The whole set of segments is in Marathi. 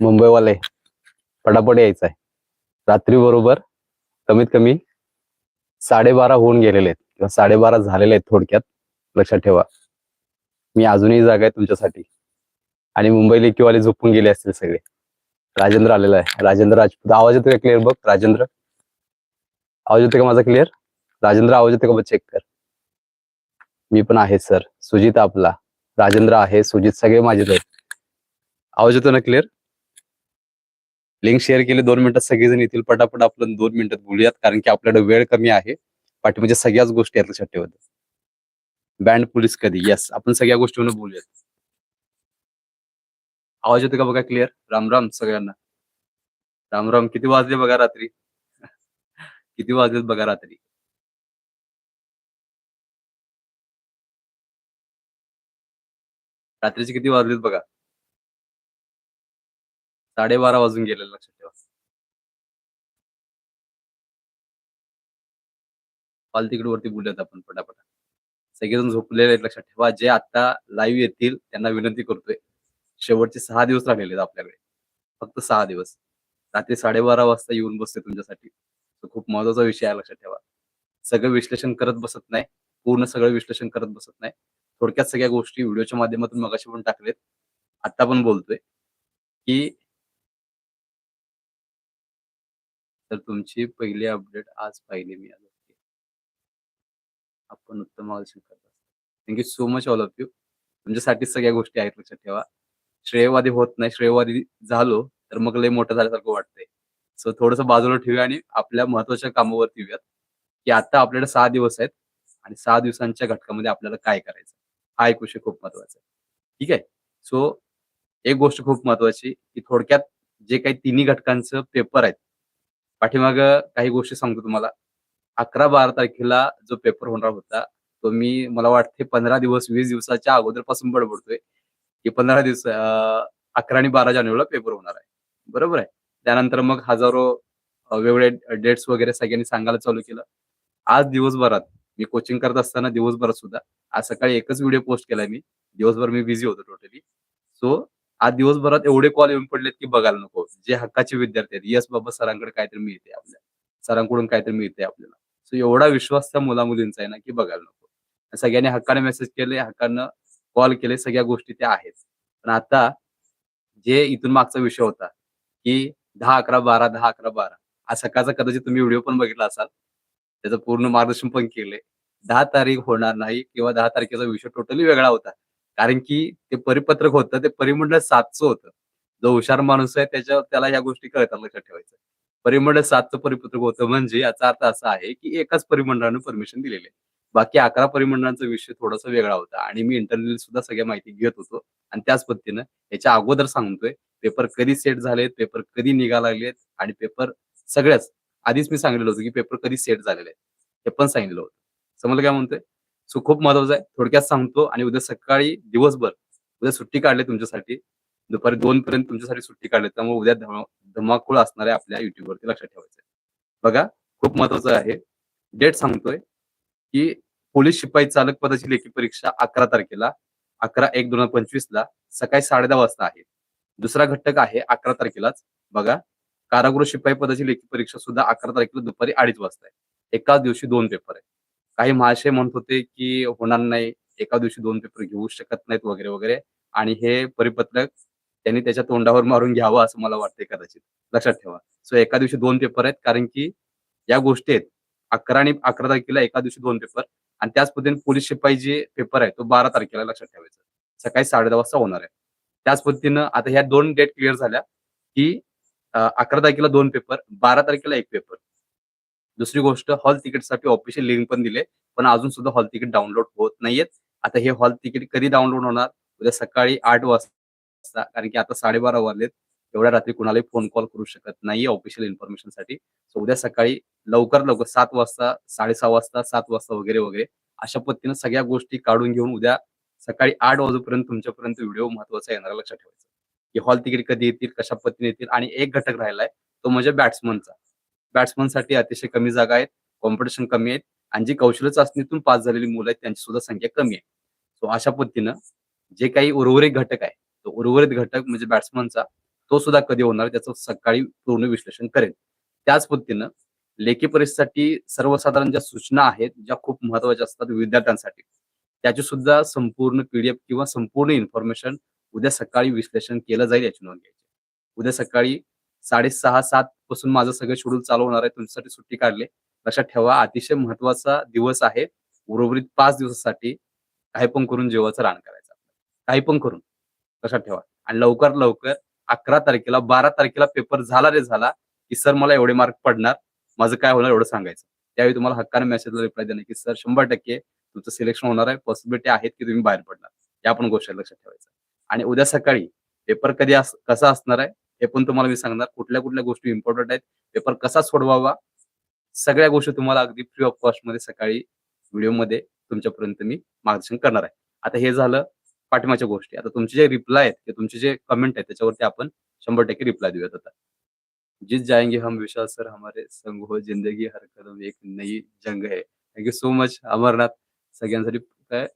मुंबईवाले पटापट यायचं आहे रात्री बरोबर कमीत कमी साडेबारा होऊन गेलेले आहेत. किंवा साडेबारा झालेले आहेत थोडक्यात. लक्षात ठेवा. मी अजूनही जागा आहे तुमच्यासाठी. आणि मुंबई लेकीवाले झोपून गेले असतील सगळे. राजेंद्र आलेला आहे. राजेंद्र राजपूत आवाज येतो का क्लिअर बघ? राजेंद्र. आवाज येतो का माझा क्लिअर राजेंद्र आवाज येतो का बघ? चेक कर. मी पण आहे सर सुजित आपला. राजेंद्र आहे. सुजित सगळे माझे आवाज येतो ना क्लिअर लिंक शेअर केली दोन मिनिटात सगळेजण येतील. पटापट आपण दोन मिनिटात बोलूयात कारण की आपल्याकडे वेळ कमी आहे. पाठीमध्ये सगळ्याच गोष्टी आहेत लक्षात ठेवत बँड पोलीस कधी? येस आपण सगळ्या गोष्टीवर बोलूयात. आवाज येतो का बघा क्लिअर राम राम सगळ्यांना. राम राम किती वाजले बघा रात्री? किती वाजलेत बघा रात्री? रात्रीचे किती वाजलेत बघा? साडेबारा वाजून गेले लक्षात ठेवा. कॉल तिकीट वरती बोलूयात आपण पटापट. सगळेजण झोपलेले आहेत लक्षात ठेवा. जे आता लाईव्ह येतील त्यांना विनंती करतोय शेवटचे सहा दिवस राहिलेले आहेत आपल्याकडे. फक्त सहा दिवस. रात्री साडेबारा वाजता येऊन बसते तुमच्यासाठी. खूप महत्त्वाचा विषय आहे लक्षात ठेवा. सगळं विश्लेषण करत बसत नाही. पूर्ण सगळं विश्लेषण करत बसत नाही. थोडक्यात सगळ्या गोष्टी व्हिडिओच्या माध्यमातून मगाशी पण टाकलेत. आता पण बोलतोय की तर तुमची पहिली अपडेट आज पाहिली मी आज. आपण उत्तम मार्गदर्शन करतो thank you so much all of you तुमच्यासाठी सगळ्या गोष्टी आहेत लक्षात ठेवा. श्रेयवादी होत नाही श्रेयवादी झालो तर मग लय मोठं झाल्यासारखं वाटतंय. सो थोडस बाजूला ठेवूया आणि आपल्या महत्त्वाच्या कामावरती येऊयात. की आता आपल्याकडे सहा दिवस आहेत आणि सहा दिवसांच्या घटकामध्ये आपल्याला काय करायचं? हा एक विषय खूप महत्त्वाचा आहे. ठीक आहे? सो एक गोष्ट खूप महत्वाची की थोडक्यात जे काही तिन्ही घटकांचं पेपर आहेत पाठीमाग काही गोष्टी सांगतो तुम्हाला. अकरा बारा तारखेला जो पेपर होणार होता तो मी मला वाटते पंधरा दिवस वीस दिवसाच्या अगोदरपासून बडबडतोय. की पंधरा दिवस अकरा आणि बारा जानेवारीला पेपर होणार आहे. बरोबर आहे? त्यानंतर मग हजारो वेगवेगळे डेट्स वगैरे सगळ्यांनी सांगायला चालू केलं. आज दिवसभरात मी कोचिंग करत असताना दिवसभरात सुद्धा आज सकाळी एकच व्हिडिओ पोस्ट केलाय मी. दिवसभर मी बिझी होतो टोटली सो आज दिवसभरात एवढे कॉल येऊन पडलेत की बघायला नको. जे हक्काचे विद्यार्थी आहेत यस बाबा सरांकडे काहीतरी मिळते आपल्याला. सरांकडून काहीतरी मिळते आपल्याला. सो एवढा विश्वास त्या मुला मुलींचा आहे ना की बघायला नको. सगळ्यांनी हक्काने मेसेज केले हक्कानं कॉल केले सगळ्या गोष्टी त्या आहेत. पण आता जे इथून मागचा विषय होता की दहा अकरा बारा दहा अकरा बारा आज सकाळचा कदाचित तुम्ही व्हिडिओ पण बघितला असाल. त्याचं पूर्ण मार्गदर्शन पण केले दहा तारीख होणार नाही किंवा दहा तारखेचा विषय टोटली वेगळा होता. कारण की ते परिपत्रक होतं ते परिमंडळ सातचं होतं. जो हुशार माणूस आहे त्याच्या त्याला या गोष्टी कळतात लक्षात ठेवायचं. परिमंडळ सातचं परिपत्रक होतं म्हणजे याचा अर्थ असा आहे की एकाच परिमंडळानं परमिशन दिलेले बाकी अकरा परिमंडळांचा विषय थोडासा वेगळा होता आणि मी इंटरव्ह्यू सुद्धा सगळ्या माहिती घेत होतो. आणि त्याच पद्धतीनं याच्या अगोदर सांगतोय पेपर कधी सेट झालेत पेपर कधी निघायला लागलेत आणि पेपर सगळ्याच आधीच मी सांगितलं होतं की पेपर कधी सेट झालेले आहेत. हे पण सांगितलं होतं. समजलं काय म्हणतोय? सो खूप महत्वाचं आहे. थोडक्यात सांगतो आणि उद्या सकाळी दिवसभर उद्या सुट्टी काढली तुमच्यासाठी. दुपारी दोन पर्यंत तुमच्यासाठी सुट्टी काढली. त्यामुळे उद्या धमा- धमाकूळ असणार आहे आपल्या युट्यूबवरती लक्षात ठेवायचं आहे. बघा खूप महत्वाचं आहे. डेट सांगतोय की पोलीस शिपाई चालक पदाची लेखी परीक्षा अकरा तारखेला अकरा एक दोन हजार पंचवीस ला सकाळी साडे दहा वाजता आहे. दुसरा घटक आहे अकरा तारखेलाच. बघा कारागृह शिपाई पदाची लेखी परीक्षा सुद्धा अकरा तारखेला दुपारी अडीच वाजता आहे. एकाच दिवशी दोन पेपर आहे. काही महाशय म्हणत होते की होणार नाही एका दिवशी दोन पेपर घेऊ शकत नाहीत वगैरे वगैरे. आणि हे परिपत्रक त्यांनी त्याच्या तोंडावर मारून घ्यावं असं मला वाटतंय कदाचित. लक्षात ठेवा. सो एका दिवशी दोन पेपर आहेत कारण की या गोष्टी आहेत. अकरा आणि अकरा तारखेला एका दिवशी दोन पेपर आणि त्याच पद्धतीने पोलीस शिपाई जे पेपर आहे तो बारा तारखेला लक्षात ठेवायचा. सकाळी साडे दहा वाजता होणार आहे. त्याच पद्धतीनं आता ह्या दोन डेट क्लिअर झाल्या की अकरा तारखेला दोन पेपर बारा तारखेला एक पेपर दुसरी गोष्ट हॉल तिकीटसाठी ऑफिशियल लिंक पण दिले पण अजून सुद्धा हॉल तिकीट डाउनलोड होत नाहीयेत. आता हे हॉल तिकीट कधी डाउनलोड होणार? उद्या सकाळी आठ वाजता कारण की आता साडेबारा वाजलेत. एवढ्या रात्री कुणालाही फोन कॉल करू शकत नाही ऑफिशियल इन्फॉर्मेशनसाठी. सो उद्या सकाळी लवकर लवकर सात वाजता साडेसहा वाजता सात वाजता वगैरे वगैरे अशा पद्धतीनं सगळ्या गोष्टी काढून घेऊन उद्या सकाळी आठ वाजेपर्यंत तुमच्यापर्यंत व्हिडिओ महत्त्वाचा येणार लक्षात ठेवायचं. की हॉल तिकीट कधी येतील कशा पद्धतीने येतील आणि एक घटक राहिलाय तो म्हणजे बॅट्समनचा बॅट्समनसाठी अतिशय कमी जागा आहेत कॉम्पिटिशन कमी आहेत आणि जी कौशल्य चाचणीतून पास झालेली मुलं आहेत त्यांची सुद्धा संख्या कमी आहे. सो अशा पद्धतीनं जे काही उर्वरित घटक आहे तो उर्वरित घटक म्हणजे बॅट्समनचा तो सुद्धा कधी होणार त्याचं सकाळी पूर्ण विश्लेषण करेल. त्याच पद्धतीनं लेखी परीक्षेसाठी सर्वसाधारण ज्या सूचना आहेत ज्या खूप महत्त्वाच्या असतात विद्यार्थ्यांसाठी त्याची सुद्धा संपूर्ण पीडीएफ किंवा संपूर्ण इन्फॉर्मेशन उद्या सकाळी विश्लेषण केलं जाईल याची नोंद घ्यायची. उद्या सकाळी साडेसहा सात पासून माझं सगळं शेड्यूल चालू होणार आहे. तुमच्यासाठी सुट्टी काढले. लक्षात ठेवा अतिशय महत्त्वाचा दिवस आहे. उर्वरित पाच दिवसासाठी काही पण करून जेवाचं रान करायचं काही पण करून. लक्षात ठेवा. आणि लवकर लवकर अकरा तारखेला बारा तारखेला पेपर झाला रे झाला की सर मला एवढे मार्क पडणार. माझं काय होणार एवढं सांगायचं. त्यावेळी तुम्हाला हक्काने मेसेजला रिप्लाय देणार की सर शंभर टक्के तुमचं सिलेक्शन होणार आहे. पॉसिबिलिटी आहेत की तुम्ही बाहेर पडणार. या पण गोष्टी लक्षात ठेवायचं. आणि उद्या सकाळी पेपर कधी कसा असणार आहे? हे पण तुम्हाला मी सांगणार. कुठल्या कुठल्या गोष्टी इम्पॉर्टंट आहेत पेपर कसा सोडवावा सगळ्या गोष्टी तुम्हाला अगदी फ्री ऑफ कॉस्टमध्ये सकाळी व्हिडिओमध्ये तुमच्यापर्यंत मी मार्गदर्शन करणार आहे. आता हे झालं पाठिंबाच्या गोष्टी. आता तुमचे जे रिप्लाय आहेत किंवा तुमचे जे कमेंट आहेत त्याच्यावरती आपण शंभर टक्के रिप्लाय देऊयात आता. जीत जाएंगे हम विशाल सर हमारे संग हो जिंदगी हर कदम एक नई जंग है. Thank you so much Amarnath. सगळ्यांसाठी काय?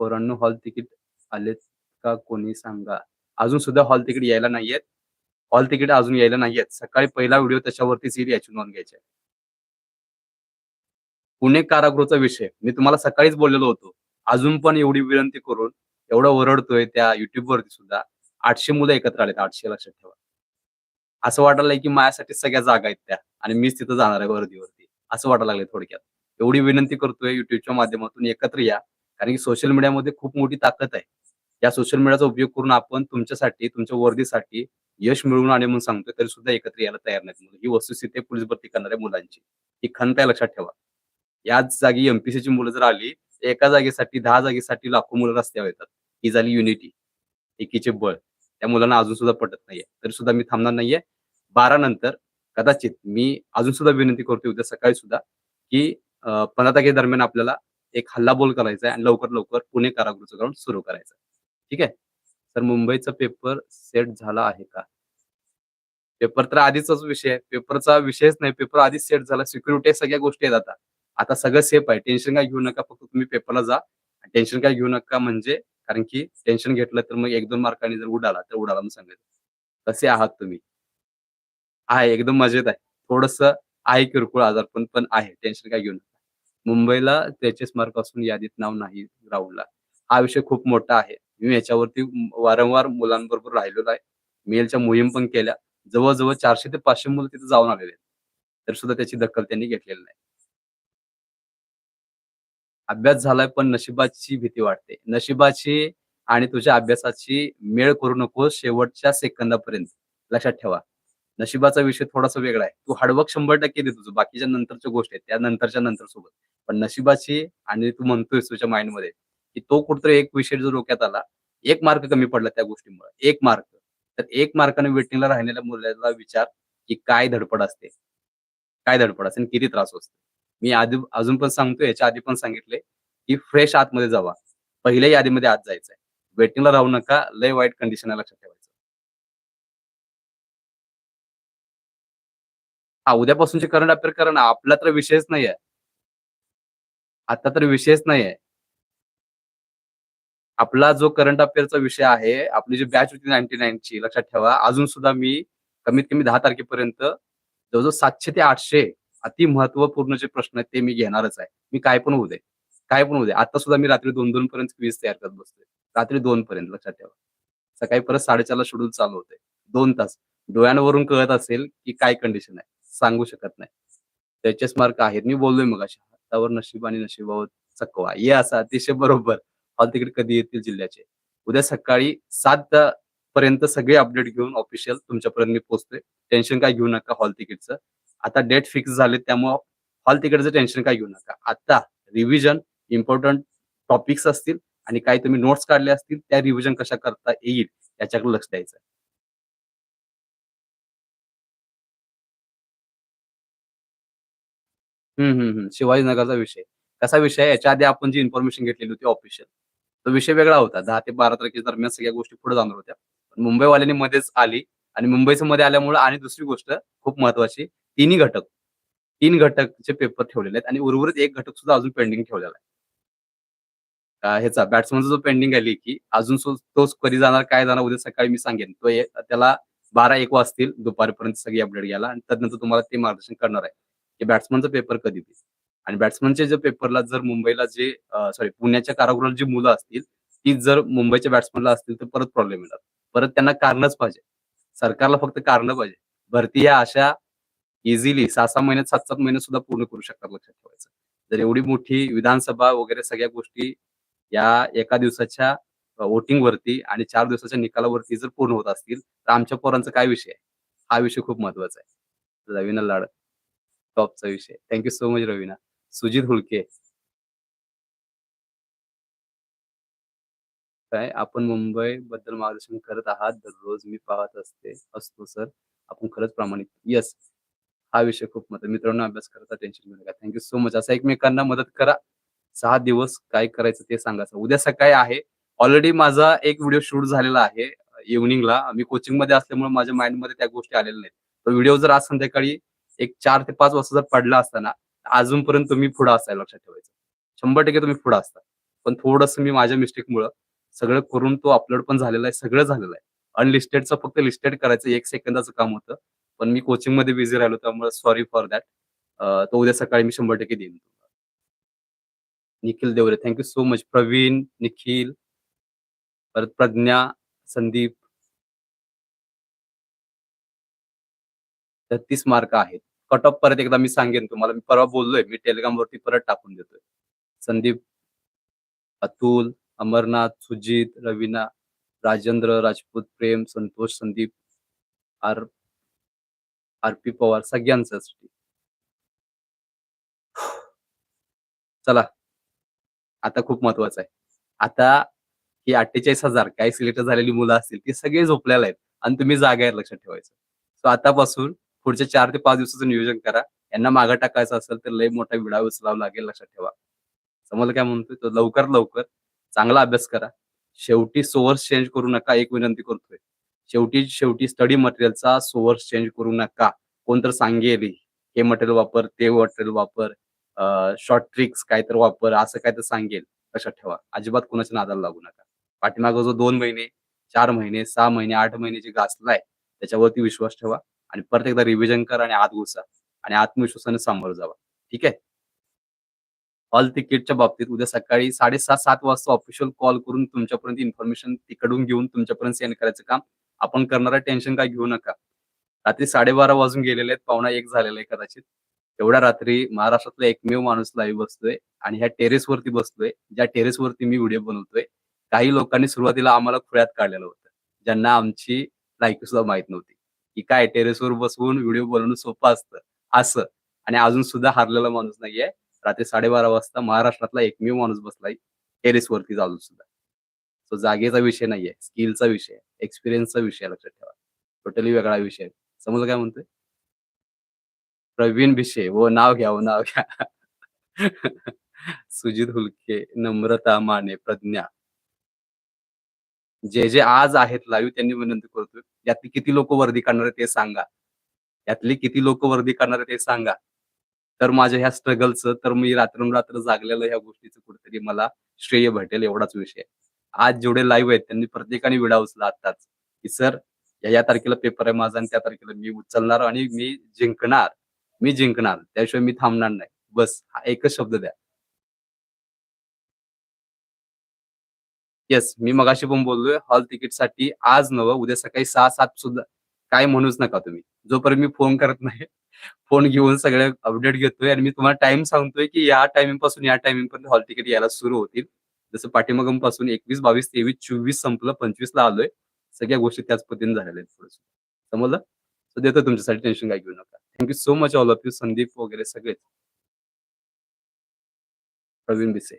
पोरांनो हॉल तिकीट आलेत का? कोणी सांगा. अजून सुद्धा हॉल तिकीट यायला नाहीयेत. हॉल तिकीट अजून यायला नाहीयेत. सकाळी पहिला व्हिडिओ त्याच्यावरतीच येईल याची नोंद घ्यायची आहे. पुणे कारागृहाचा विषय. मी तुम्हाला सकाळीच बोललेलो होतो. अजून पण एवढी विनंती करून एवढं ओरडतोय त्या युट्यूबवरती सुद्धा. आठशे मुलं एकत्र आलेत आठशे लक्षात ठेवा. असं वाटायला की माझ्यासाठी सगळ्या जागा आहेत त्या आणि मीच तिथं जाणार आहे वर्दीवरती. असं वाटायला लागले थोडक्यात. एवढी विनंती करतोय युट्यूबच्या माध्यमातून एकत्र या. कारण की सोशल मीडियामध्ये खूप मोठी ताकद आहे. या सोशल मीडियाचा उपयोग करून आपण तुमच्यासाठी तुमच्या वर्दीसाठी यश मिळवून आणि म्हणून सांगतोय तरी सुद्धा एकत्र यायला तयार नाहीत मुलं. ही वस्तुस्थिती आहे पोलीस भरती करणाऱ्या मुलांची. ही खंत आहे लक्षात ठेवा. याच जागी एमपीसीची मुलं जर आली तर एका जागेसाठी दहा जागेसाठी लाखो मुलं रस्त्यावर येतात. ही झाली युनिटी एकीचे बळ. त्या मुलांना अजून सुद्धा पटत नाहीये. तरी सुद्धा मी थांबणार नाहीये. बारा नंतर कदाचित मी अजून सुद्धा विनंती करतोय उद्या सकाळी सुद्धा की पंधरा तारखे दरम्यान आपल्याला एक हल्ला बोल करायचा आहे आणि लवकर लवकर पुणे कारागृहाचं ग्राउंड सुरू करायचं ठीक आहे? तर मुंबईचा पेपर सेट झाला आहे का? पेपर तर आधीचाच विषय आहे. पेपरचा विषयच नाही. पेपर आधीच सेट झाला. सिक्युरिटी सगळ्या गोष्टी आहेत आता. आता सगळं सेफ आहे. टेन्शन काय घेऊ नका. फक्त तुम्ही पेपरला जा. टेन्शन काय घेऊ नका म्हणजे कारण की टेन्शन घेतलं तर मग एक दोन मार्कांनी जर उडाला तर उडाला म्हणून सांगायचं कसे आहात तुम्ही. आहे एकदम मजेत आहे. थोडस आहे किरकोळ आजार पण पण आहे. टेन्शन काय घेऊ नका. मुंबईला त्रेचाळीस मार्क असून यादीत नाव नाही ग्राउंडला हा विषय खूप मोठा आहे. मी याच्यावरती वारंवार मुलांबरोबर राहिलेलो आहे. मेलच्या मोहीम पण केल्या. जवळजवळ चारशे ते पाचशे मुलं तिथे जाऊन आलेले आहेत. तर सुद्धा त्याची दखल त्यांनी घेतलेली नाही. अभ्यास झालाय पण नशिबाची भीती वाटते. नशिबाची आणि तुझ्या अभ्यासाची मेळ करू नको शेवटच्या सेकंदापर्यंत. लक्षात ठेवा. नशिबाचा विषय थोडासा वेगळा आहे. तू हार्डवर्क शंभर टक्के दे तुझं. बाकीच्या नंतरच्या गोष्टी आहेत. त्या नंतरच्या नंतर सोबत पण नशिबाची आणि तू म्हणतोय तुझ्या माइंडमध्ये की तो कुठतरी एक विषय जो डोक्यात आला एक मार्क कमी पडला त्या गोष्टीमुळे. एक मार्क तर एक मार्काने वेटिंगला राहिलेल्या मुलाला विचार की काय धडपड असते. काय धडपड असते आणि किती त्रास असतो. मी आधी अजून पण सांगतो याच्या आधी पण सांगितले की फ्रेश आतमध्ये जावा. पहिल्या यादीमध्ये आत जायचंय. वेटिंगला राहू नका लय वाईट कंडिशन आहे लक्षात ठेवायचं. हा उद्यापासूनचे करंट अफेअर करणं आपला तर विषयच नाहीये. आता तर विषयच नाहीये. आपला जो करंट अफेअरचा विषय आहे आपली जी बॅच होती नाईन्टी नाईनची लक्षात ठेवा. अजून सुद्धा मी कमीत कमी दहा तारखेपर्यंत जवळजवळ सातशे ते आठशे अति महत्त्वपूर्ण जे प्रश्न आहेत ते मी घेणारच आहे. मी काय पण होऊ दे काय पण होऊ दे. आता सुद्धा मी रात्री दोन दोन पर्यंत वीज तयार करत बसतोय रात्री दोन पर्यंत लक्षात ठेवा. सकाळी परत साडेचारला शेड्यूल चालू होते दोन तास. डोळ्यांवरून कळत असेल की काय कंडिशन आहे. सांगू शकत नाही. त्याचेच मार्क आहेत. मी बोललोय मग अशा हातावर नशीब आणि नशिबावर चकवा हे असं अतिशय बरोबर हॉल तिकीट कधी येतील जिल्ह्याचे? उद्या सकाळी सात पर्यंत सगळे अपडेट घेऊन ऑफिशियल तुमच्यापर्यंत मी पोहोचतोय. टेन्शन काय घेऊ नका हॉल तिकीटचं आता डेट फिक्स झाले त्यामुळे हॉल तिकीटचं टेन्शन काय घेऊ नका. आता रिव्हिजन इम्पॉर्टंट टॉपिक्स असतील आणि काही तुम्ही नोट्स काढले असतील त्या रिव्हिजन कशा करता येईल याच्याकडे लक्ष द्यायचं हम्म हम्म हम्म. शिवाजीनगरचा विषय. कसा विषय याच्या आधी आपण जी इन्फॉर्मेशन घेतलेली होती ऑफिशियल तो विषय वेगळा होता. दहा ते बारा तारखेच्या दरम्यान सगळ्या गोष्टी पुढे जाणार होत्या. पण मुंबईवाल्यांनी मध्येच आली आणि मुंबईचं मध्ये आल्यामुळे आणि दुसरी गोष्ट खूप महत्वाची तिन्ही घटक. तीन घटकचे पेपर ठेवलेले आहेत आणि उर्वरित एक घटक सुद्धा अजून पेंडिंग ठेवलेला आहे. ह्याचा बॅट्समनचा जो पेंडिंग आली की अजून तोच कधी जाणार काय जाणार उद्या सकाळी मी सांगेन. तो त्याला बारा एक वाजतील दुपारपर्यंत सगळी अपडेट घ्यायला आणि त्यानंतर तुम्हाला ते मार्गदर्शन करणार आहे. की बॅट्समनचा पेपर कधी देईल. आणि बॅट्समनच्या जर पेपरला जर मुंबईला जे सॉरी पुण्याच्या कारागृहाला जी मुलं असतील ती जर मुंबईच्या बॅट्समनला असतील तर परत प्रॉब्लेम येणार. परत त्यांना कारणच पाहिजे. सरकारला फक्त कारण पाहिजे. भरती या अशा इझिली सहा सहा महिन्यात सात सात महिन्यात सुद्धा पूर्ण करू शकतात लक्षात ठेवायचं. जर एवढी मोठी विधानसभा वगैरे सगळ्या गोष्टी या एका दिवसाच्या वोटिंग वरती आणि चार दिवसाच्या निकालावरती जर पूर्ण होत असतील तर आमच्या पोरांचा काय विषय आहे? हा विषय खूप महत्त्वाचा आहे. रवीना लाड टॉपचा विषय. Thank you so much Raveena. Sujit Hulke. काय? आपण मुंबई बद्दल मार्गदर्शन करत आहात. दररोज मी पाहत असते असतो सर. आपण खरंच प्रामाणिक. येस हा विषय खूप मत मित्रांनो अभ्यास करता टेन्शन घेऊ नका. थँक्यू सो मच असं एकमेकांना मदत करा. सहा दिवस काय करायचं ते सांगा उद्या सकाळी आहे. ऑलरेडी माझा एक व्हिडिओ शूट झालेला आहे इव्हनिंगला मी कोचिंगमध्ये असल्यामुळे माझ्या माइंडमध्ये त्या गोष्टी आलेल्या नाहीत. तो व्हिडिओ जर आज संध्याकाळी एक चार ते पाच वाजता जर पडला असताना अजूनपर्यंत तुम्ही पुढे असायला लक्षात ठेवायचं. शंभर टक्के तुम्ही पुढे असता. पण थोडस मी माझ्या मिस्टेकमुळं सगळं करून तो अपलोड पण झालेला आहे सगळं झालेलं आहे. अनलिस्टेडचं फक्त लिस्टेड करायचं एक सेकंदाचं काम होतं. पण मी कोचिंगमध्ये बिझी राहिलो त्यामुळे सॉरी फॉर दॅट तो उद्या सकाळी मी शंभर टक्के देईन Nikhil Deore thank you so much Pravin Nikhil परत प्रज्ञा संदीप. छत्तीस मार्क आहेत. कट ऑफ परत एकदा मी सांगेन तुम्हाला. मी परवा बोललोय मी टेलिग्राम वरती परत टाकून देतोय. Sandeep Atul Amarnath Sujit Raveena Rajendra Rajput Prem Santosh Sandeep R R P Pawar सगळ्यांसाठी. चला. आता खूप महत्वाचं आहे. आता ही अठ्ठेचाळीस हजार काय सिलेक्ट झालेली मुलं असतील ती सगळे झोपलेले आहेत. आणि तुम्ही जागा लक्षात ठेवायचं. सो आतापासून पुढच्या चार ते पाच दिवसाचं नियोजन करा. यांना मागं टाकायचं असेल तर लय मोठा विडा उचलावा लागेल लक्षात ठेवा. समजलं काय म्हणतोय तो लवकर लवकर चांगला अभ्यास करा. शेवटी सोर्स चेंज करू नका एक विनंती करतोय. शेवटी शेवटी स्टडी मटेरियलचा सोर्स चेंज करू नका. कोणतर सांगेल हे मटेरियल वापर ते मटेरियल वापर शॉर्ट ट्रिक्स काय तर वापर असं काय तर सांगेल लक्षात ठेवा. अजिबात कोणाच्या नादाला लागू नका. पाठीमागं जो दोन महिने चार महिने सहा महिने आठ महिने जे गाजलाय त्याच्यावरती विश्वास ठेवा. आणि परत एकदा रिव्हिजन करा आणि आत घुसा आणि आत्मविश्वासाने सामोरं जावा. ठीक आहे? हॉल तिकीटच्या बाबतीत उद्या सकाळी साडेसात सात वाजता ऑफिशियल कॉल करून तुमच्यापर्यंत इन्फॉर्मेशन तिकडून घेऊन तुमच्यापर्यंत सेंड करायचं काम आपण करणारा टेन्शन काय घेऊ नका. रात्री साडेबारा वाजून गेलेले आहेत. पावणा एक झालेला आहे कदाचित. एवढ्या रात्री महाराष्ट्रातला एकमेव माणूस लाईव्ह बसतोय आणि ह्या टेरेसवरती बसतोय. ज्या टेरेसवरती मी व्हिडिओ बनवतोय काही लोकांनी सुरुवातीला आम्हाला खुळ्यात काढलेलं होतं. ज्यांना आमची लायकी सुद्धा माहीत नव्हती. की काय टेरेसवर बसवून व्हिडिओ बनवणं सोपं असतं. असं. आणि अजून सुद्धा हारलेला माणूस नाहीये. रात्री साडेबारा वाजता महाराष्ट्रातला एकमेव माणूस बसलाय. टेरेसवरती अजून सुद्धा. तो जागेचा विषय नाहीये. स्किलचा विषय. एक्सपिरियन्सचा विषय लक्षात ठेवा. टोटली वेगळा विषय. समजलं काय म्हणतोय? प्रवीण भिशे व हो, नाव घ्या व नाव घ्या. सुजित हुलके. नम्रता माने. प्रज्ञा. जे जे आज आहेत लाईव्ह त्यांनी विनंती करतोय यातली किती लोक वर्दी काढणार ते सांगा. यातली किती लोक वर्दी काढणार ते सांगा. तर माझ्या ह्या स्ट्रगलचं तर मी रात्रंरात्र जागलेलं ह्या गोष्टीचं कुठेतरी मला श्रेय भेटेल एवढाच विषय. आज जेवढे लाईव्ह आहेत त्यांनी प्रत्येकाने विडा उचला आताच की सर या या तारखेला पेपर आहे माझा आणि त्या तारखेला मी उचलणार आणि मी जिंकणार. मी जिंकणार त्याशिवाय मी थांबणार नाही. बस हा एकच शब्द द्या. येस मी मगाशी पण बोललोय हॉल तिकीटसाठी आज नवं उद्या सकाळी सहा सात सुद्धा काय म्हणूच नका तुम्ही. जोपर्यंत मी फोन करत नाही फोन घेऊन सगळे अपडेट घेतोय आणि मी तुम्हाला टाइम सांगतोय की या टायमिंगपासून या टायमिंग पर्यंत हॉल तिकीट यायला सुरू होतील. जसं पाठीमागमपासून एकवीस बावीस तेवीस चोवीस संपलं पंचवीस ला आलोय. सगळ्या गोष्टी त्याच पद्धतीने झालेल्या आहेत थोडस समजलं? तर देतो तुमच्यासाठी टेन्शन काय घेऊ नका. Thank you so much all of you Sandeep वगैरे सगळेच. प्रवीण बिसे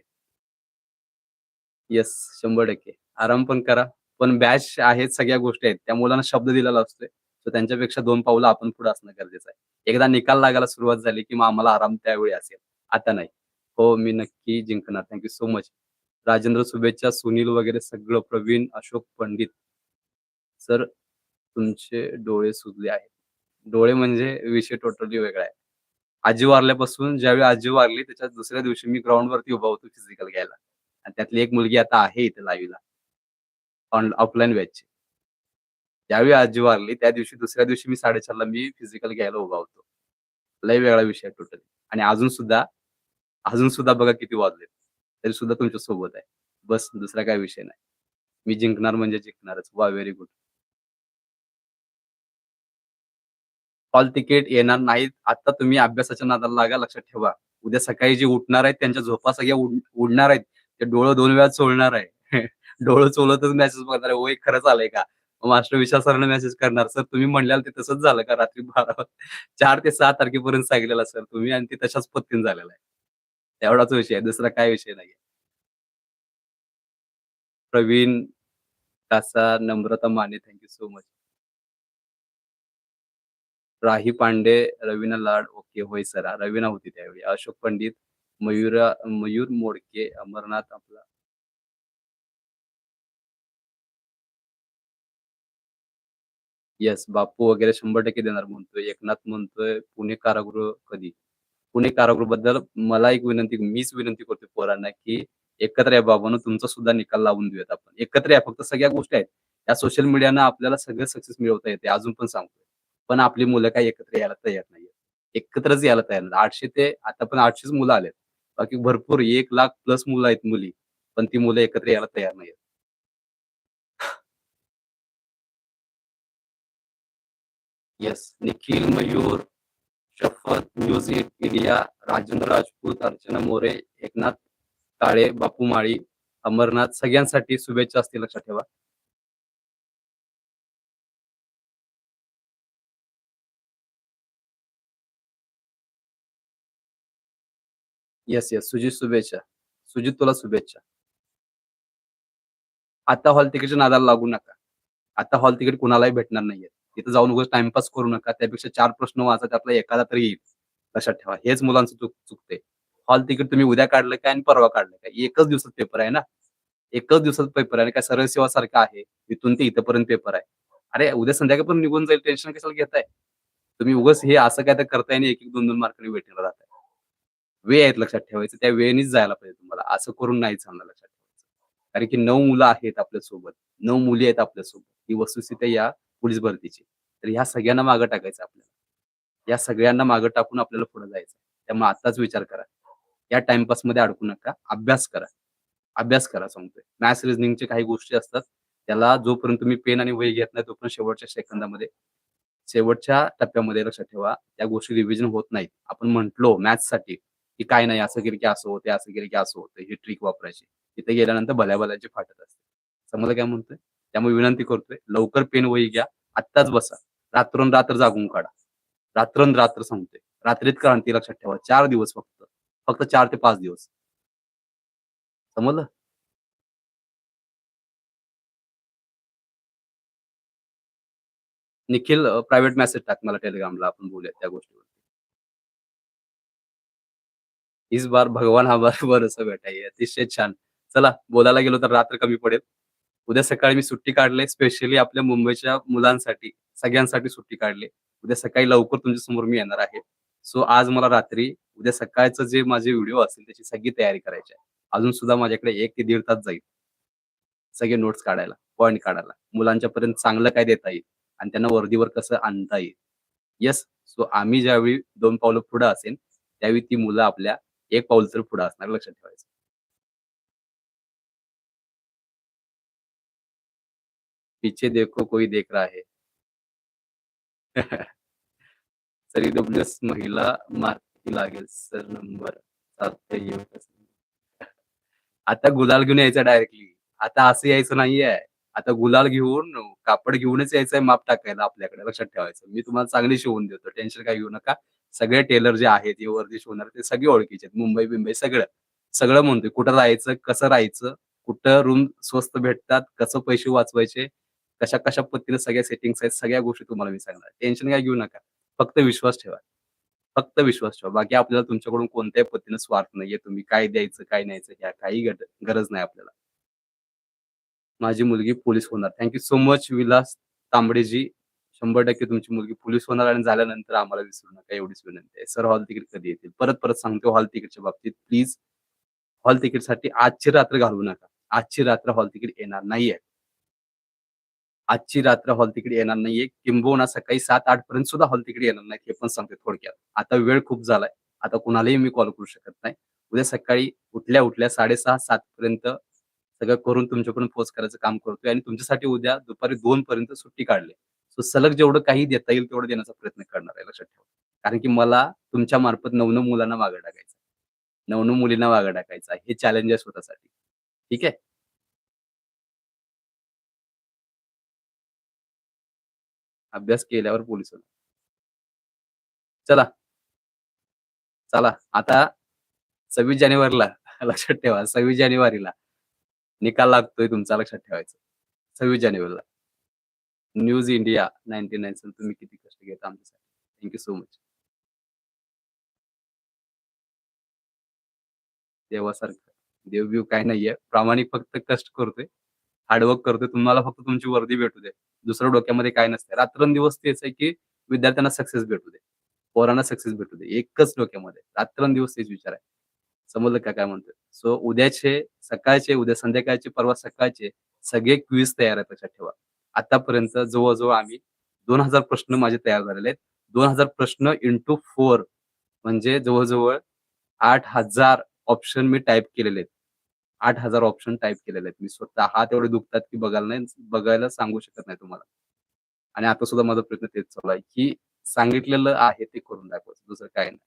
येस शंभर टक्के. आराम पण करा. पण बॅच आहेत सगळ्या गोष्टी आहेत. त्या मुलांना शब्द दिलेला असतोय. तर त्यांच्यापेक्षा दोन पावलं आपण पुढे असणं गरजेचं आहे. एकदा निकाल लागायला सुरुवात झाली की मग आम्हाला आराम त्यावेळी असेल. आता नाही. हो मी नक्की जिंकणार. थँक्यू सो मच राजेंद्र शुभेच्छा सुनील वगैरे सगळं प्रवीण अशोक पंडित. सर तुमचे डोळे सुजले आहेत. डोळे म्हणजे विषय टोटली वेगळा आहे. आजी वारल्यापासून ज्यावेळी आजी वारली त्याच्या दुसऱ्या दिवशी मी ग्राउंड वरती उभा होतो फिजिकल घ्यायला. आणि त्यातली एक मुलगी आता आहे इथे लाईव्हला ऑन ऑफलाईन बॅचची ज्यावेळी आजी वारली त्या दिवशी दुसऱ्या दिवशी मी 4:30ला मी फिजिकल घ्यायला उभा होतो. लय वेगळा विषय टोटल टोटली आणि अजून सुद्धा अजून सुद्धा बघा किती वाजलेत. तरी सुद्धा तुमच्यासोबत आहे. बस दुसरा काही विषय नाही. मी जिंकणार म्हणजे जिंकणारच. वा व्हेरी गुड. हॉल तिकीट येणार नाहीत. आता तुम्ही अभ्यासाच्या नादाला लागा. लक्षात ठेवा. उद्या सकाळी जे उठणार आहेत त्यांच्या झोपा सगळ्या उड उडणार आहेत. ते डोळं दोन वेळा चोळणार आहे. डोळं चोळतच मेसेज बघणार आहे. खरंच आलंय का?" मास्टर विश्वास सरांना मेसेज करणार, "सर तुम्ही म्हणल्याल ते तसंच झालं का रात्री 12 4 ते सहा तारखेपर्यंत सांगितलेला सर तुम्ही आणि ते तशाच पत्तीन झालेला आहे." एवढाच विषय आहे. दुसरा काही विषय नाहीये. Pravin Kasa, Namrata Mane thank you so much. Rahi Pandey, Raveena Lad, okay. होय सर. रवीना होती त्यावेळी. अशोक पंडित, मयुरा मयूर मोडके, अमरनाथ आपला येस, बापू वगैरे 100% देणार म्हणतोय. एकनाथ म्हणतोय, पुणे कारागृह कधी? पुणे कारागृहबद्दल मला एक विनंती मीच विनंती करतोय पोरांना, की एकत्र या बाबांनो तुमचा सुद्धा निकाल लावून देऊयात आपण. एकत्र या फक्त सगळ्या गोष्टी आहेत. या सोशल मीडियानं आपल्याला सगळं सक्सेस मिळवता येते. अजून पण सांगतोय. पण आपली मुलं काय एकत्र यायला तयार नाही एकत्रच यायला तयार नाही आठशे ते आता पण आठशेच मुलं आलेत. बाकी भरपूर एक लाख प्लस मुलं आहेत मुली. पण ती मुलं एकत्र यायला तयार नाही yes. Nikhil, Mayur, Shafat, music, India, Rajendra Rajput, Archana More, Eknath Kale, Bapu Mali, Amarnath सगळ्यांसाठी शुभेच्छा असतील लक्षात ठेवा. Yes, yes. सुजित शुभेच्छा. सुजित तुला शुभेच्छा. आता हॉल तिकीटच्या नादाला लागू नका. आता हॉल तिकीट कुणालाही भेटणार नाहीये. तिथं जाऊन उगाच टाइमपास करू नका. त्यापेक्षा चार प्रश्न वाचा त्यातला एखादा तरी येईल. लक्षात ठेवा. हेच मुलांचं चूक चुकते. हॉल तिकीट तुम्ही उद्या काढलं काय आणि परवा काढलं काय? एकच दिवसात पेपर आहे ना. एकच दिवसात पेपर आहे आणि काय सरळ सेवा सारखं आहे. इथून ते इथपर्यंत पेपर आहे. अरे उद्या संध्याकाळपर्यंत पण निघून जाईल टेन्शन कशाला घेताय? तुम्ही उगाच हे असं काय तर करताय आणि 1-1, 2-2 मार्कांनी वेटिंगला जाताय वे आहेत लक्षात ठेवायचं. त्या वेळेनेच जायला पाहिजे तुम्हाला. असं करून नाही चालणार लक्षात ठेवायचं. कारण की नऊ मुलं आहेत आपल्यासोबत. नऊ मुली आहेत आपल्यासोबत. ही वस्तुस्थिती या पोलीस भरतीची. तर ह्या सगळ्यांना मागं टाकायचं आपल्याला. या सगळ्यांना मागं टाकून आपल्याला पुढे जायचं. त्यामुळे आताच विचार करा. या टाइमपासमध्ये अडकू नका. अभ्यास करा. अभ्यास करा सांगतोय. मॅथ्स रिझनिंगच्या काही गोष्टी असतात. त्याला जोपर्यंत तुम्ही पेन आणि वही घेत नाही तोपर्यंत शेवटच्या सेकंदामध्ये शेवटच्या टप्प्यामध्ये लक्षात ठेवा, त्या गोष्टी रिव्हिजन होत नाहीत. आपण म्हटलो मॅथ्ससाठी, की काय नाही असं गिरकी की असं होते असं गिरकी की असं होतं. ही ट्रिक वापरायची. तिथे गेल्यानंतर भल्या-भल्याची फाटत असते. समजलं काय म्हणतोय? त्यामुळे विनंती करतोय, लवकर पेन वही घ्या. आत्ताच बसा. रात्रंरात्र जागून काढा. रात्रंरात्र सांगतोय. रात्रीत क्रांती लक्षात ठेवा. चार दिवस फक्त. फक्त चार ते पाच दिवस. समजलं? निखिल प्रायव्हेट मेसेज टाक मला टेलिग्रामला आपण बोलूया त्या गोष्टीवर. इस बार भगवान हा बरोबर असं भेटाय अतिशय छान. चला बोलायला गेलो तर रात्र कमी पडेल. उद्या सकाळी मी सुट्टी काढली स्पेशली आपल्या मुंबईच्या मुलांसाठी, सगळ्यांसाठी सुट्टी काढली. उद्या सकाळी लवकर तुमच्यासमोर मी येणार आहे. सो आज मला रात्री, उद्या सकाळचं जे माझे व्हिडिओ असेल त्याची सगळी तयारी करायची आहे. अजून सुद्धा माझ्याकडे एक ते दीड तास जाईल. सगळे नोट्स काढायला, पॉईंट काढायला. मुलांच्यापर्यंत चांगलं काय देता येईल आणि त्यांना वर्दीवर कसं आणता येईल. येस. सो आम्ही ज्यावेळी दोन पावलं पुढे असेल त्यावेळी ती मुलं आपल्या एक पाऊल तर पुढे असणार लक्षात ठेवायचं. पीछे देखो कोई देख रहा है. सर ईडब्ल्यूएस महिला मारती लागेल सर नंबर येऊ आता गुलाल घेऊन यायचा डायरेक्टली. आता असं यायचं नाहीये. आता गुलाल घेऊन कापड घेऊनच यायचंय माप टाकायला आपल्याकडे लक्षात ठेवायचं. मी तुम्हाला चांगली शिवून देतो. टेन्शन काही घेऊ नका. सगळे टेलर जे आहेत, हे वर्दी शिवणार ते सगळे ओळखीचे आहेत. मुंबई-बिंबई सगळं. सगळं म्हणतोय. कुठं राहायचं, कसं राहायचं, कुठं रूम स्वस्त भेटतात, कसं पैसे वाचवायचे, कशा-कशा पद्धतीने सगळ्या सेटिंग्स आहेत, सगळ्या गोष्टी तुम्हाला मी सांगणार. टेन्शन काय घेऊ नका. फक्त विश्वास ठेवा. फक्त विश्वास ठेवा. बाकी आपल्याला तुमच्याकडून कोणत्याही पद्धतीने स्वार्थ नाहीये. तुम्ही काय द्यायचं, काय न्यायचं ह्या काही गरज नाही आपल्याला. माझी मुलगी पोलीस होणार. Thank you so much Vilas तांबडेजी. 100% तुमची मुलगी पोलीस होणार आणि झाल्यानंतर आम्हाला विसरू नका एवढीच विनंती आहे. सर हॉल तिकीट कधी येतील? परत-परत सांगतो हॉल तिकीटच्या बाबतीत प्लीज हॉल तिकीटसाठी आजची रात्र घालवू नका. आजची रात्र हॉल तिकीट येणार नाहीये. आजची रात्र हॉल तिकीट येणार नाहीये किंबहुना सकाळी सात आठ पर्यंत सुद्धा हॉल तिकीट येणार नाही हे पण सांगते थोडक्यात आता वेळ खूप झालाय आता कुणालाही मी कॉल करू शकत नाही उद्या सकाळी उठल्या उठल्या साडेसहा सात पर्यंत सगळं करून तुमच्याकडून पोच करायचं काम करतोय आणि तुमच्यासाठी उद्या दुपारी दोन पर्यंत सुट्टी काढली सो सलग जेवढं काही देता येईल तेवढं देण्याचा प्रयत्न करणार आहे लक्षात ठेवा. कारण की मला तुमच्या मार्फत नवनव मुलांना मागं टाकायचं नवनव मुलींना मागं टाकायचं हे चॅलेंजेस स्वतःसाठी. ठीक आहे? अभ्यास केल्यावर पोलीस चला. चला. आता सव्वीस जानेवारीला लक्षात ठेवा. सव्वीस जानेवारीला निकाल लागतोय तुमचा लक्षात ठेवायचं. सव्वीस जानेवारीला. न्यूज इंडिया नाईन्टी नाईन तुम्ही किती कष्ट घेता आमच्यासाठी. थँक्यू सो मच देवासारखं. देवबिव काय नाहीये. प्रामाणिक फक्त कष्ट करतोय. हार्डवर्क करतोय. तुम्हाला फक्त तुमची वर्दी भेटू दे. दुसऱ्या डोक्यामध्ये काय नसते रात्रंदिवस तेच आहे की विद्यार्थ्यांना सक्सेस भेटू दे. पोरांना सक्सेस भेटू दे. एकच डोक्यामध्ये. रात्रंदिवस तेच विचार आहे. समजलं का काय म्हणतोय? सो उद्याचे सकाळचे उद्या संध्याकाळचे परवा सकाळचे सगळे क्विज तयार आहेत. लक्षात ठेवा. आतापर्यंत जवळजवळ आम्ही दोन हजार प्रश्न माझे तयार झालेले आहेत. दोन हजार प्रश्न इंटू फोर म्हणजे जवळजवळ आठ हजार ऑप्शन मी टाईप केलेले आहेत. आठ हजार ऑप्शन टाईप केलेले आहेत. मी स्वतः हात एवढे दुखतात की बघायला नाही बघायला सांगू शकत नाही तुम्हाला. आणि आता सुद्धा माझा प्रयत्न तेच चालू आहे की सांगितलेलं आहे ते करून दाखवायचं दुसरं काय नाही.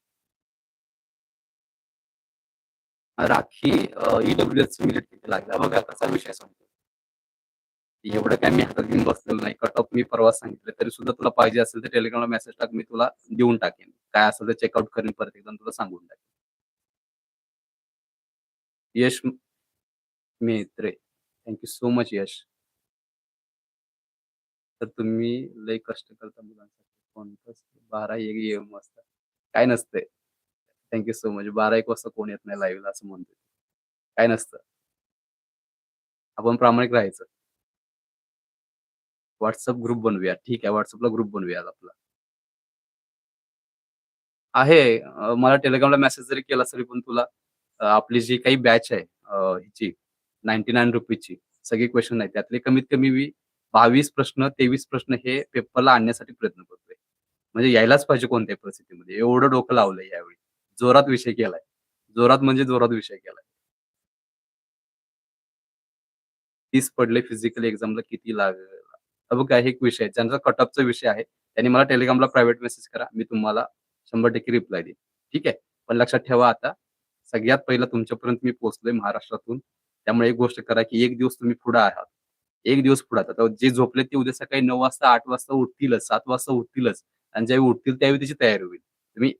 राखी ईडब्ल्यू एस मिनिट लागला. बघा कसा विषय सांगतो. एवढं काय मी हातात घेऊन बसलेलं नाही. कट ऑफ मी परवा सांगितलं तरी सुद्धा तुला पाहिजे असेल तर टेलिग्रामला मेसेज टाक मी तुला देऊन टाकेन. काय असेल तर चेकआउट करेन परत एकदा तुला सांगून टाकेन. Yash Metre thank you so much Yash. तर तुम्ही लय कष्ट करता मुलांसाठी. कोणतं बारा एक एम वाजता काय नसतंय. थँक्यू सो मच बारा एक वाजता कोण येत नाही लाईव्हला असं म्हणतोय. काय नसतं. आपण प्रामाणिक राहायचं. व्हॉट्सअप ग्रुप बनवूया. ठीक आहे व्हॉट्सअपला ग्रुप बनवूया आपला. आहे मला टेलिग्रामला मेसेज जरी केला तरी पण तुला आपली जी काही बॅच आहे हिची नाईन्टी नाईन रुपीची सगळे क्वेश्चन नाही. त्यातले कमीत कमी मी बावीस प्रश्न तेवीस प्रश्न हे पेपरला आणण्यासाठी प्रयत्न करतोय. म्हणजे यायलाच पाहिजे कोणत्याही परिस्थितीमध्ये. एवढं डोकं लावलंय यावेळी. जोरात विषय केलाय. जोरात म्हणजे जोरात विषय केलाय. तीस पडले फिजिकल एक्झामला किती लागेल बघा हे एक विषय आहे. ज्यांचा कटअपचा विषय आहे त्यांनी मला टेलिग्रामला प्रायव्हेट मेसेज करा. मी तुम्हाला शंभर टक्के रिप्लाय देईन. ठीक आहे? पण लक्षात ठेवा आता सगळ्यात पहिला तुमच्यापर्यंत मी पोहोचलोय महाराष्ट्रातून. त्यामुळे एक गोष्ट करा की एक दिवस तुम्ही पुढे आहात. एक दिवस पुढे आहात. आता जे झोपले ते उद्या सकाळी नऊ वाजता आठ वाजता उठतीलच सात वाजता उठतीलच. आणि ज्यावेळी उठतील त्यावेळी त्याची तयारी होईल. तुम्ही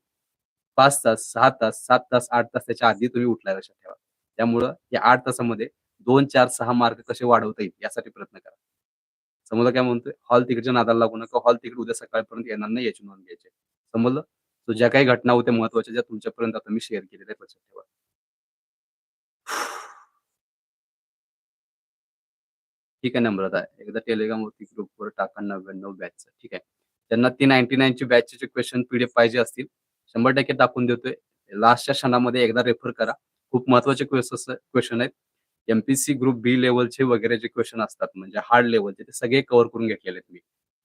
पाच तास सहा तास सात तास आठ तास त्याच्या आधी तुम्ही उठलाय लक्षात ठेवा. त्यामुळं या आठ तासामध्ये दोन चार सहा मार्क कसे वाढवता येईल यासाठी प्रयत्न करा. समजलं काय म्हणतोय? हॉल तिकडच्या नादाला लागू नका. हॉल तिकडे उद्या सकाळपर्यंत येणार नाही याची नोंद घ्यायची. समजलं? सो ज्या काही घटना होत्या महत्त्वाच्या ज्या तुमच्यापर्यंत आता मी शेअर केलेल्या आहेत लक्षात ठेवा. ठीक आहे नम्रता. एकदा टेलिग्रामवरती ग्रुपवर टाका नव्याण्णव बॅचचं ठीक आहे? त्यांना ती नाईन्टी नाईनची बॅचचे क्वेश्चन पीडीएफ पाहिजे असतील. शंभर टक्के टाकून देतोय. लास्टच्या क्षणामध्ये एकदा रेफर करा. खूप महत्त्वाचे क्वेश्चन आहेत. एमपीसी ग्रुप बी लेवलचे वगैरे जे क्वेश्चन असतात म्हणजे हार्ड लेवलचे ते सगळे कव्हर करून घेतलेले आहेत मी.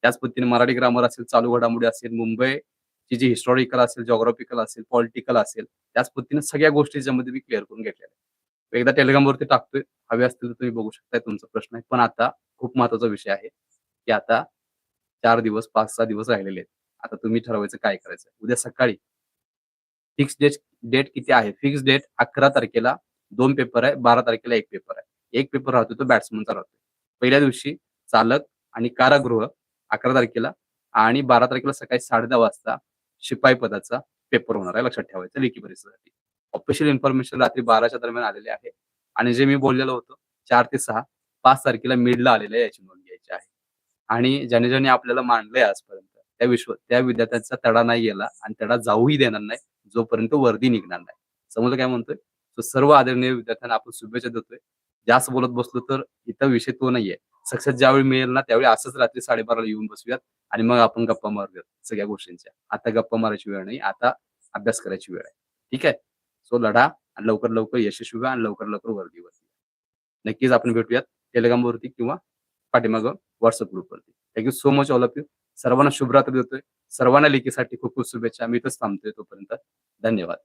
त्याच पद्धतीने मराठी ग्रामर असेल चालू घडामोडी असेल मुंबईची जी हिस्टॉरिकल असेल जॉग्राफिकल असेल पॉलिटिकल असेल त्याच पद्धतीने सगळ्या गोष्टी ज्यामध्ये मी क्लिअर करून घेतलेल्या आहेत. एकदा टेलिग्रामवरती टाकतोय हवे असतील तर तुम्ही बघू शकताय तुमचा प्रश्न आहे. पण आता खूप महत्त्वाचा विषय आहे की आता चार दिवस पाच सहा दिवस राहिलेले आहेत. आता तुम्ही ठरवायचं काय करायचं? उद्या सकाळी फिक्स डेट डेट किती आहे? फिक्स डेट अकरा तारखेला दोन पेपर आहे बारा तारखेला एक पेपर आहे. एक पेपर राहतो तो बॅट्समनचा राहतो पहिल्या दिवशी चालक आणि कारागृह अकरा तारखेला आणि बारा तारखेला सकाळी साडे दहा वाजता शिपाई पदाचा पेपर होणार आहे लक्षात ठेवायचं लेखी परीक्षेसाठी ऑफिशियल इन्फॉर्मेशन रात्री बाराच्या दरम्यान आलेले आहे. आणि जे मी बोललेलो होतो चार ते सहा पाच तारखेला मिडला आलेलं आहे याची नोंद घ्यायची आहे. आणि ज्याने ज्याने आपल्याला मांडलंय आजपर्यंत त्या विश्व त्या विद्यार्थ्यांचा तडा नाही गेला आणि तडा जाऊही देणार नाही जोपर्यंत वर्दी निघणार नाही. समजलं काय म्हणतोय? सर्व आदरणीय विद्यार्थ्यांना आपण शुभेच्छा देतोय. जास्त बोलत बसलो तर इथं विषय तो नाहीये. सक्सेस ज्यावेळी मिळेल ना त्यावेळी असंच रात्री साडेबाराला येऊन बसूयात आणि मग आपण गप्पा मारूयात सगळ्या गोष्टींच्या. आता गप्पा मारायची वेळ नाही आता अभ्यास करायची वेळ आहे. ठीक आहे? सो लढा आणि लवकर लवकर यशस्वी व्हा आणि लवकर लवकर वर्दीवरती नक्कीच आपण भेटूयात टेलिग्रामवरती किंवा पाठीमागं व्हॉट्सअप ग्रुपवरती. Thank you so much all of you सर्वांना शुभरात्र देतोय. सर्वांना लेखीसाठी खूप खूप शुभेच्छा. मी इथंच थांबतोय तोपर्यंत. धन्यवाद.